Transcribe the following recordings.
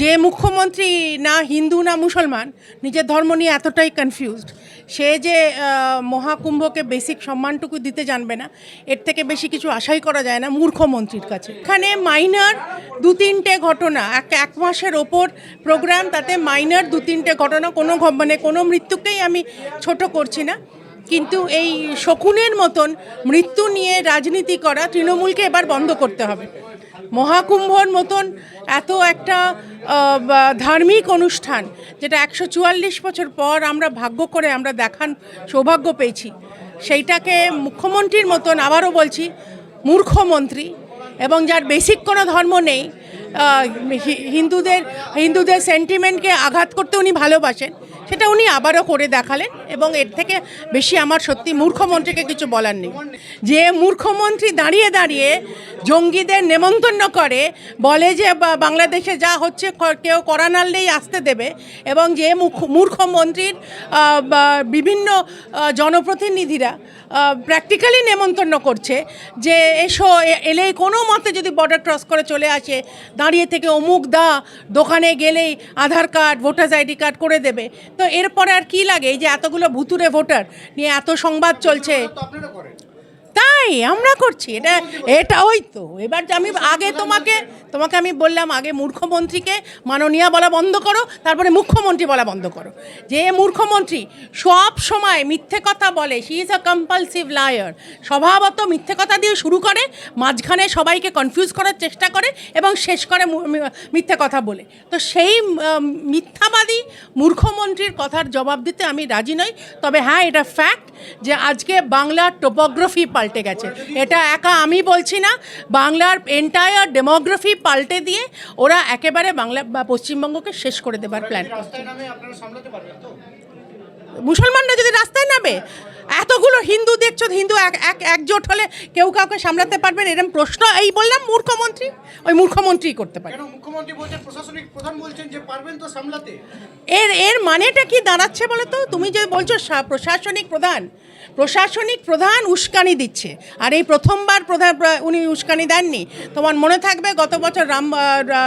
যে মুখ্যমন্ত্রী না হিন্দু না মুসলমান, নিজের ধর্ম নিয়ে এতটাই কনফিউজড সে যে মহাকুম্ভকে বেসিক সম্মানটুকু দিতে জানবে না, এর থেকে বেশি কিছু আশাই করা যায় না মূর্খমন্ত্রীর কাছে। এখানে মাইনার দু তিনটে ঘটনা, এক এক মাসের ওপর প্রোগ্রাম তাতে মাইনার দু তিনটে ঘটনা, কোনো মানে কোনো মৃত্যুকেই আমি ছোট করছি না। কিন্তু এই শকুনের মতন মৃত্যু নিয়ে রাজনীতি করা তৃণমূলকে এবার বন্ধ করতে হবে। মহাকুম্ভর মতন এত একটা ধার্মিক অনুষ্ঠান যেটা একশো চুয়াল্লিশ বছর পর আমরা ভাগ্য করে আমরা দেখান সৌভাগ্য পেয়েছি, সেইটাকে মুখ্যমন্ত্রীর মতন আবারও বলছি মূর্খমন্ত্রী এবং যার বেসিক কোনো ধর্ম নেই হিন্দুদের হিন্দুদের সেন্টিমেন্টকে আঘাত করতে উনি ভালোবাসেন। সেটা উনি আবারও করে দেখালেন এবং এর থেকে বেশি আমার সত্যি মূর্খমন্ত্রীকে কিছু বলার নেই। যে মূর্খমন্ত্রী দাঁড়িয়ে দাঁড়িয়ে জঙ্গিদের নেমন্তন্ন করে, বলে যে বাংলাদেশে যা হচ্ছে কেউ করা নাড়লেই আসতে দেবে এবং যে মূর্খমন্ত্রীর বিভিন্ন জনপ্রতিনিধিরা প্র্যাকটিক্যালি নেমন্তন্ন করছে যে এসো এলেই কোনো মতে যদি বর্ডার ক্রস করে চলে আসে, দাঁড়িয়ে থেকে অমুক দা দোকানে গেলেই Aadhaar card voters ID card করে দেবে। তো এরপরে আর কি লাগে? এই যে এতগুলো ভুতুরে ভোটার নিয়ে এত সংবাদ চলছে। তাই আমরা করছি। এটা এটা ওই তো। এবার যে আমি আগে তোমাকে তোমাকে আমি বললাম, আগে মূর্খমন্ত্রীকে মাননীয়া বলা বন্ধ করো, তারপরে মুখ্যমন্ত্রী বলা বন্ধ করো। যে মূর্খমন্ত্রী সব সময় মিথ্যে কথা বলে she is a compulsive liar স্বভাবত মিথ্যে কথা দিয়ে শুরু করে, মাঝখানে সবাইকে কনফিউজ করার চেষ্টা করে এবং শেষ করে মিথ্যে কথা বলে। তো সেই মিথ্যাবাদী মূর্খমন্ত্রীর কথার জবাব দিতে আমি রাজি নই। তবে হ্যাঁ এটা ফ্যাক্ট যে আজকে বাংলার টোপোগ্রাফি পাল্টে গেছে। এটা একা আমি বলছি না বাংলার এন্টায়ার ডেমোগ্রাফি পাল্টে দিয়ে ওরা একেবারে বাংলা বা পশ্চিমবঙ্গকে শেষ করে দেবার প্ল্যান মুসলমানরা যদি রাস্তায় নামে এতগুলো হিন্দু দেখছ হিন্দু এক এক একজোট হলে কেউ কাউকে সামলাতে পারবেন এরকম প্রশ্ন এই বললাম মূর্খমন্ত্রী ওই মূর্খমন্ত্রী করতে পারে। মুখ্যমন্ত্রী বলছেন প্রশাসনিক প্রধান বলছেন যে পারবেন তো সামলাতে? এর এর মানেটা কি দাঁড়াচ্ছে বলো তো তুমি যে বলছো প্রশাসনিক প্রধান প্রশাসনিক প্রধান উস্কানি দিচ্ছে। আর এই প্রথমবার প্রধান প্র- উনি উস্কানি দেননি। তোমার মনে থাকবে গত বছর রাম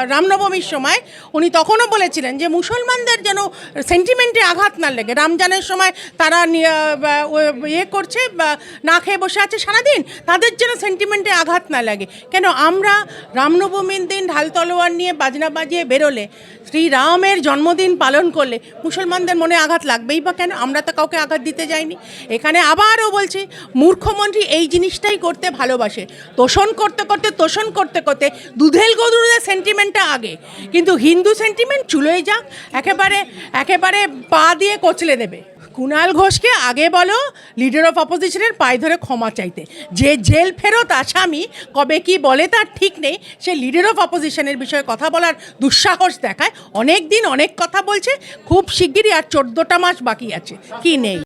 রামনবমীর সময় উনি তখনও বলেছিলেন যে মুসলমানদের যেন সেন্টিমেন্টে আঘাত না লেগে। রামজানের সময় তারা ইয়ে করছে না খেয়ে বসে আছে সারাদিন। তাদের যেন সেন্টিমেন্টে আঘাত না লাগে। কেন আমরা রামনবমীর দিন ঢাল তলোয়ার নিয়ে বাজনা বাজিয়ে বেরোলে। শ্রীরামের জন্মদিন পালন করলে মুসলমানদের মনে আঘাত লাগবেই বা কেন? আমরা তো কাউকে আঘাত দিতে যাইনি। এখানে আবারও বলছি, মূর্খমন্ত্রী এই জিনিসটাই করতে ভালোবাসে। তোষণ করতে করতে, তোষণ করতে করতে দুধেল গরুদের সেন্টিমেন্টটা আগে। কিন্তু হিন্দু সেন্টিমেন্ট চুলোয় যাক, একেবারে একেবারে পা দিয়ে কচলে দেবে। কুণাল ঘোষকে আগে বলো লিডার অফ অপোজিশনের পায়ে ধরে ক্ষমা চাইতে। যে জেল ফেরত আসামি কবে কি বলে তার ঠিক নেই, সে লিডার অফ অপোজিশনের বিষয়ে কথা বলার দুঃসাহস দেখায়। অনেক দিন অনেক কথা বলছে, খুব শিগগিরই আর চোদ্দোটা মাস বাকি আছে, কি নেই?